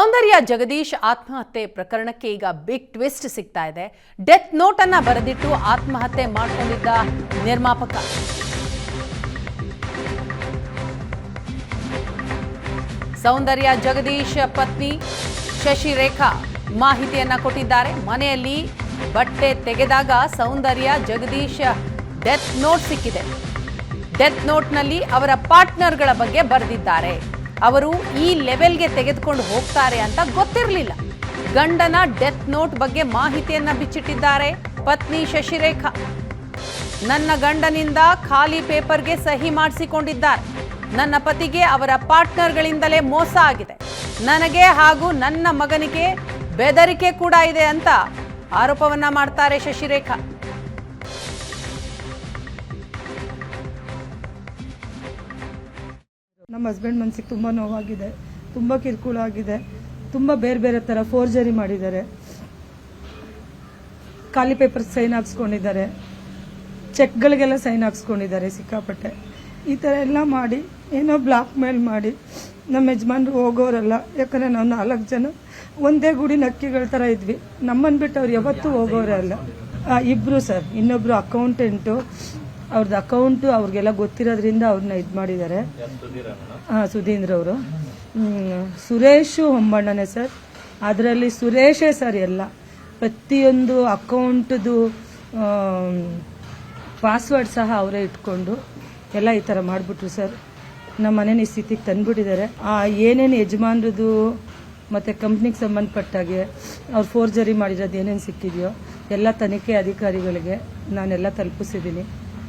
ಸೌಂದರ್ಯ ಜಗದೀಶ್ ಆತ್ಮಹತ್ಯೆ ಪ್ರಕರಣಕ್ಕೆ ಈಗ ಬಿಗ್ ಟ್ವಿಸ್ಟ್ ಸಿಗ್ತಾ ಇದೆ. ಡೆತ್ ನೋಟ್ ಅನ್ನ ಬರೆದಿಟ್ಟು ಆತ್ಮಹತ್ಯೆ ಮಾಡಿಕೊಂಡಿದ್ದ ನಿರ್ಮಾಪಕ. ಸೌಂದರ್ಯ ಜಗದೀಶ್ ಪತ್ನಿ ಶಶಿರೇಖಾ ಮಾಹಿತಿಯನ್ನ ಕೊಟ್ಟಿದ್ದಾರೆ. ಮನೆಯಲ್ಲಿ ಬಟ್ಟೆ ತೆಗೆದಾಗ ಸೌಂದರ್ಯ ಜಗದೀಶ್ ಡೆತ್ ನೋಟ್ ಸಿಕ್ಕಿದೆ. ಡೆತ್ ನೋಟ್ನಲ್ಲಿ ಅವರ ಪಾರ್ಟ್ನರ್ಗಳ ಬಗ್ಗೆ ಬರೆದಿದ್ದಾರೆ. ಅವರು ಈ ಲೆವೆಲ್ಗೆ ತೆಗೆದುಕೊಂಡು ಹೋಗ್ತಾರೆ ಅಂತ ಗೊತ್ತಿರಲಿಲ್ಲ. ಗಂಡನ ಡೆತ್ ನೋಟ್ ಬಗ್ಗೆ ಮಾಹಿತಿಯನ್ನ ಬಿಚ್ಚಿಟ್ಟಿದ್ದಾರೆ ಪತ್ನಿ ಶಶಿರೇಖಾ. ನನ್ನ ಗಂಡನಿಂದ ಖಾಲಿ ಪೇಪರ್ಗೆ ಸಹಿ ಮಾಡಿಸಿಕೊಂಡಿದ್ದಾರೆ. ನನ್ನ ಪತಿಗೆ ಅವರ ಪಾರ್ಟ್ನರ್ಗಳಿಂದಲೇ ಮೋಸ ಆಗಿದೆ. ನನಗೆ ಹಾಗೂ ನನ್ನ ಮಗನಿಗೆ ಬೆದರಿಕೆ ಕೂಡ ಇದೆ ಅಂತ ಆರೋಪವನ್ನ ಮಾಡ್ತಾರೆ ಶಶಿರೇಖಾ. ನಮ್ಮ ಹಸ್ಬೆಂಡ್ ಮನಸ್ಸಿಗೆ ತುಂಬ ನೋವಾಗಿದೆ, ತುಂಬ ಕಿರುಕುಳ ಆಗಿದೆ, ತುಂಬ ಬೇರೆ ಬೇರೆ ಥರ ಫೋರ್ಜರಿ ಮಾಡಿದ್ದಾರೆ. ಖಾಲಿ ಪೇಪರ್ ಸೈನ್ ಹಾಕ್ಸ್ಕೊಂಡಿದ್ದಾರೆ ಚೆಕ್ಗಳಿಗೆಲ್ಲ ಸೈನ್ ಹಾಕ್ಸ್ಕೊಂಡಿದ್ದಾರೆ ಸಿಕ್ಕಾಪಟ್ಟೆ. ಈ ಥರ ಎಲ್ಲ ಮಾಡಿ, ಏನೋ ಬ್ಲಾಕ್ ಮೇಲ್ ಮಾಡಿ, ನಮ್ಮ ಯಜಮಾನ್ರು ಹೋಗೋರಲ್ಲ, ಯಾಕಂದರೆ ನಾವು ನಾಲ್ಕು ಜನ, ಒಂದೇ ಗುಡಿ ನಕ್ಕಿಗಳ ಥರ ಇದ್ವಿ. ನಮ್ಮನ್ನು ಬಿಟ್ಟು ಅವ್ರು ಯಾವತ್ತೂ ಹೋಗೋರಲ್ಲ ಇಬ್ಬರು ಸರ್ ಇನ್ನೊಬ್ರು ಅಕೌಂಟೆಂಟು ಅವ್ರದ್ದು ಅಕೌಂಟು ಅವ್ರಿಗೆಲ್ಲ ಗೊತ್ತಿರೋದ್ರಿಂದ ಅವ್ರನ್ನ ಇದು ಮಾಡಿದ್ದಾರೆ ಹಾಂ ಸುಧೀಂದ್ರ ಅವರು. ಸುರೇಶು ಹೊಂಬಣ್ಣನೇ ಸರ್. ಅದರಲ್ಲಿ ಸುರೇಶೇ ಸರ್ ಎಲ್ಲ. ಪ್ರತಿಯೊಂದು ಅಕೌಂಟ್ದು ಪಾಸ್ವರ್ಡ್ ಸಹ ಅವರೇ ಇಟ್ಕೊಂಡು ಎಲ್ಲ ಈ ಥರ ಮಾಡಿಬಿಟ್ರು ಸರ್. ನಮ್ಮ ಮನೇನ ಈ ಸ್ಥಿತಿಗೆ ತಂದುಬಿಟ್ಟಿದ್ದಾರೆ ಏನೇನು ಯಜಮಾನ್ರದ್ದು ಮತ್ತು ಕಂಪ್ನಿಗೆ ಸಂಬಂಧಪಟ್ಟಾಗೆ ಅವ್ರು ಫೋರ್ಜರಿ ಮಾಡಿರೋದು ಏನೇನು ಸಿಕ್ಕಿದೆಯೋ ಎಲ್ಲ ತನಿಖೆ ಅಧಿಕಾರಿಗಳಿಗೆ ನಾನೆಲ್ಲ ತಲುಪಿಸಿದ್ದೀನಿ